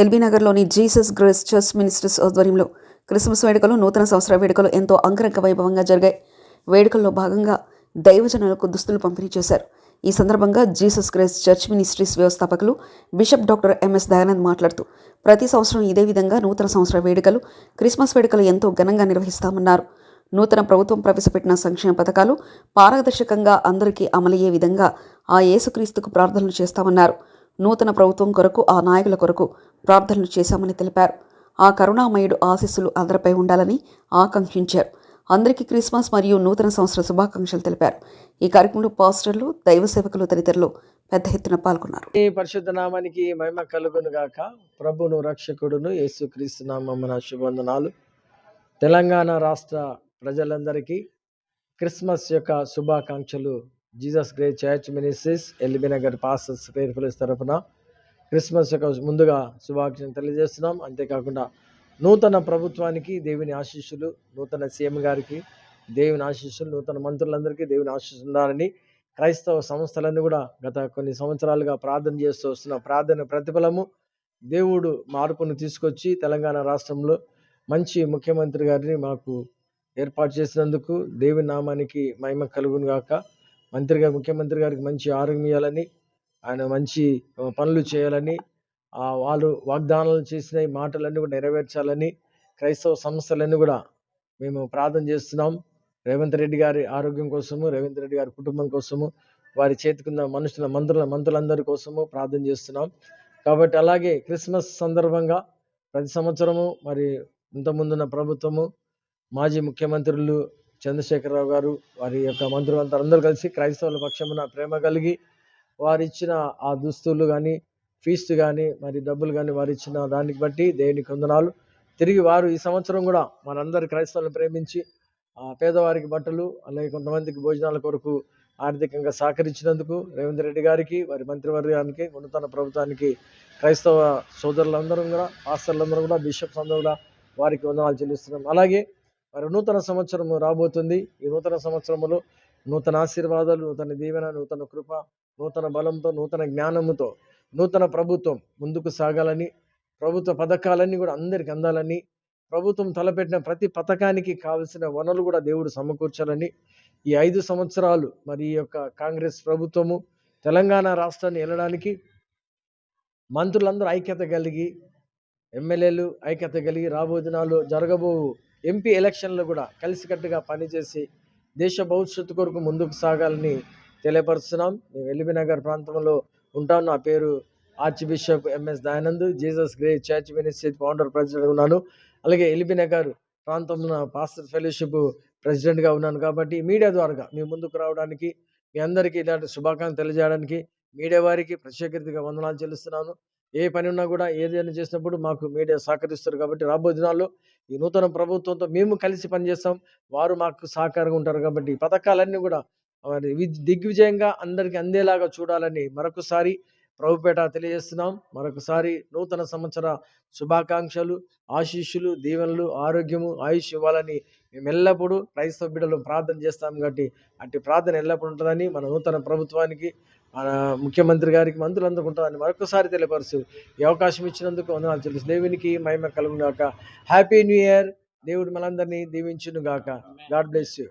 LB నగర్లోని Jesus grace church ministers ఆధ్వర్యంలో Christmas వేడుకలు నూతన సంవత్సర వేడుకలు ఎంతో అంగరంగ వైభవంగా జరిగాయి. వేడుకల్లో భాగంగా దైవజనులకు దుస్తులు పంపిణీ చేశారు. ఈ సందర్భంగా జీసస్ క్రైస్ చర్చ్ మినిస్ట్రీస్ వ్యవస్థాపకులు బిషప్ డాక్టర్ ఎంఎస్ దయానంద్ మాట్లాడుతూ ప్రతి సంవత్సరం ఇదే విధంగా నూతన సంవత్సర వేడుకలు క్రిస్మస్ వేడుకలు ఎంతో ఘనంగా నిర్వహిస్తామన్నారు. నూతన ప్రభుత్వం ప్రవేశపెట్టిన సంక్షేమ పథకాలు పారదర్శకంగా అందరికీ అమలయ్యే విధంగా ఆ యేసుక్రీస్తుకు ప్రార్థనలు చేస్తామన్నారు. నూతన ప్రభుత్వం కొరకు ఆ నాయకుల కొరకు ప్రార్థనలు చేశామని తెలిపారు. ఆ కరుణామయుడు ఆశీస్సులు అందరిపై ఉండాలని ఆకాంక్షించారు. అందరికీ క్రిస్మస్ మరియు నూతన సంవత్సర శుభాకాంక్షలు తెలిపారు. ఈ కార్యక్రమంలో పాస్టర్లు దైవ సేవకులు తదితరులు పెద్ద ఎత్తున పాల్గొన్నారు. ఈ పరిశుద్ధ నామానికి మహిమ కలుగును గాక. ప్రభును రక్షకుడును యేసుక్రీస్తు నామమ్మన శుభవందనాలు. తెలంగాణ రాష్ట్ర ప్రజలందరికీ క్రిస్మస్ యొక్క శుభాకాంక్షలు. Jesus Grace Church Ministries LB Nagar pastors పేరుఫుల్స్ తరఫున క్రిస్మస్ యొక్క ముందుగా శుభాకాంక్షలు తెలియజేస్తున్నాం. అంతేకాకుండా నూతన ప్రభుత్వానికి దేవుని ఆశీస్సులు నూతన సీఎం గారికి దేవుని ఆశీస్సులు నూతన మంత్రులందరికీ దేవుని ఆశీస్సులు ఉండాలని క్రైస్తవ సంస్థలన్నీ కూడా గత కొన్ని సంవత్సరాలుగా ప్రార్థన చేస్తూ వస్తున్న ప్రార్థన ప్రతిఫలము దేవుడు మార్పును తీసుకొచ్చి తెలంగాణ రాష్ట్రంలో మంచి ముఖ్యమంత్రి గారిని మాకు ఏర్పాటు చేసినందుకు దేవుని నామానికి మహిమ కలుగును గాక. మంత్రిగా ముఖ్యమంత్రి గారికి మంచి ఆరోగ్యం ఇవ్వాలని ఆయన మంచి పనులు చేయాలని వాళ్ళు వాగ్దానాలు చేసిన ఈ మాటలన్నీ కూడా నెరవేర్చాలని క్రైస్తవ సంస్థలన్నీ కూడా మేము ప్రార్థన చేస్తున్నాం. రేవంత్ రెడ్డి గారి ఆరోగ్యం కోసము రేవంత్ రెడ్డి గారి కుటుంబం కోసము వారి చేతికున్న మనుషుల మంత్రుల మంత్రులందరి కోసము ప్రార్థన చేస్తున్నాం. కాబట్టి అలాగే క్రిస్మస్ సందర్భంగా ప్రతి సంవత్సరము మరి ఇంతకుముందున్న ప్రభుత్వము మాజీ ముఖ్యమంత్రులు చంద్రశేఖరరావు గారు వారి యొక్క మంత్రులంతా అందరూ కలిసి క్రైస్తవుల పక్షమున ప్రేమ కలిగి వారు ఇచ్చిన ఆ దుస్తులు కానీ ఫీజు కానీ మరి డబ్బులు కానీ వారు ఇచ్చిన దానికి బట్టి దేవునికి వందనాలు. తిరిగి వారు ఈ సంవత్సరం కూడా మనందరి క్రైస్తవులను ప్రేమించి ఆ పేదవారికి బట్టలు అలాగే కొంతమందికి భోజనాల కొరకు ఆర్థికంగా సహకరించినందుకు రేవంత్ రెడ్డి గారికి వారి మంత్రివర్గానికి ఉన్నతన ప్రభుత్వానికి క్రైస్తవ సోదరులందరూ కూడా పాస్టర్లందరూ కూడా బిషప్స్ అందరూ కూడా వారికి వందనాలు చెల్లిస్తున్నాం. అలాగే మరి నూతన సంవత్సరం రాబోతుంది. ఈ నూతన సంవత్సరంలో నూతన ఆశీర్వాదాలు నూతన దీవెన నూతన కృప నూతన బలంతో నూతన జ్ఞానముతో నూతన ప్రభుత్వం ముందుకు సాగాలని ప్రభుత్వ పథకాలన్నీ కూడా అందరికి అందాలని ప్రభుత్వం తలపెట్టిన ప్రతి పథకానికి కావలసిన వనరులు కూడా దేవుడు సమకూర్చాలని ఈ ఐదు సంవత్సరాలు మరి ఈ యొక్క కాంగ్రెస్ ప్రభుత్వము తెలంగాణ రాష్ట్రాన్ని వెళ్ళడానికి మంత్రులందరూ ఐక్యత కలిగి ఎమ్మెల్యేలు ఐక్యత కలిగి రాబో దినాల్లో జరగబో ఎంపీ ఎలక్షన్లు కూడా కలిసికట్టుగా పనిచేసి దేశ భవిష్యత్తు కొరకు ముందుకు సాగాలని తెలియపరుస్తున్నాం. మేము ఎల్బీ నగర్ ప్రాంతంలో ఉంటాను. నా పేరు archbishop MS Dayanand. Jesus Grace Church Ministry founder president ఉన్నాను. అలాగే ఎల్బీ నగర్ ప్రాంతంలో పాస్టర్ ఫెలోషిప్ ప్రెసిడెంట్గా ఉన్నాను. కాబట్టి మీడియా ద్వారా మీ ముందుకు రావడానికి మీ అందరికీ ఇలాంటి శుభాకాంక్షలు తెలియజేయడానికి మీడియా వారికి ప్రత్యేకతగా వందనాలు చెల్లిస్తున్నాను. ఏ పని ఉన్నా కూడా ఏదైనా చేసినప్పుడు మాకు మీడియా సహకరిస్తారు. కాబట్టి రాబోయే దినాల్లో ఈ నూతన ప్రభుత్వంతో మేము కలిసి పనిచేస్తాం. వారు మాకు సహకారంగా ఉంటారు. కాబట్టి ఈ పథకాలన్నీ కూడా మరి వి- దిగ్విజయంగా అందరికీ అందేలాగా చూడాలని మరొకసారి ప్రభుపేట తెలియజేస్తున్నాం. మరొకసారి నూతన సంవత్సర శుభాకాంక్షలు ఆశీస్సులు దీవెనలు ఆరోగ్యము ఆయుష్ ఇవ్వాలని మేము ఎల్లప్పుడూ క్రైస్తవ బిడ్డలు ప్రార్థన చేస్తాం కాబట్టి అట్టి ప్రార్థన ఎల్లప్పుడూ ఉంటుందని మన నూతన ప్రభుత్వానికి మన ముఖ్యమంత్రి గారికి మంత్రులందరూ ఉంటుందని మరొకసారి తెలియపరుస్తూ ఈ అవకాశం ఇచ్చినందుకు వందనాలు తెలుసు. దేవునికి మహిమ కలుగును గాక హ్యాపీ న్యూ ఇయర్. దేవుడు మనందరినీ దీవించును గాక గాడ్ బ్లెస్ యూ.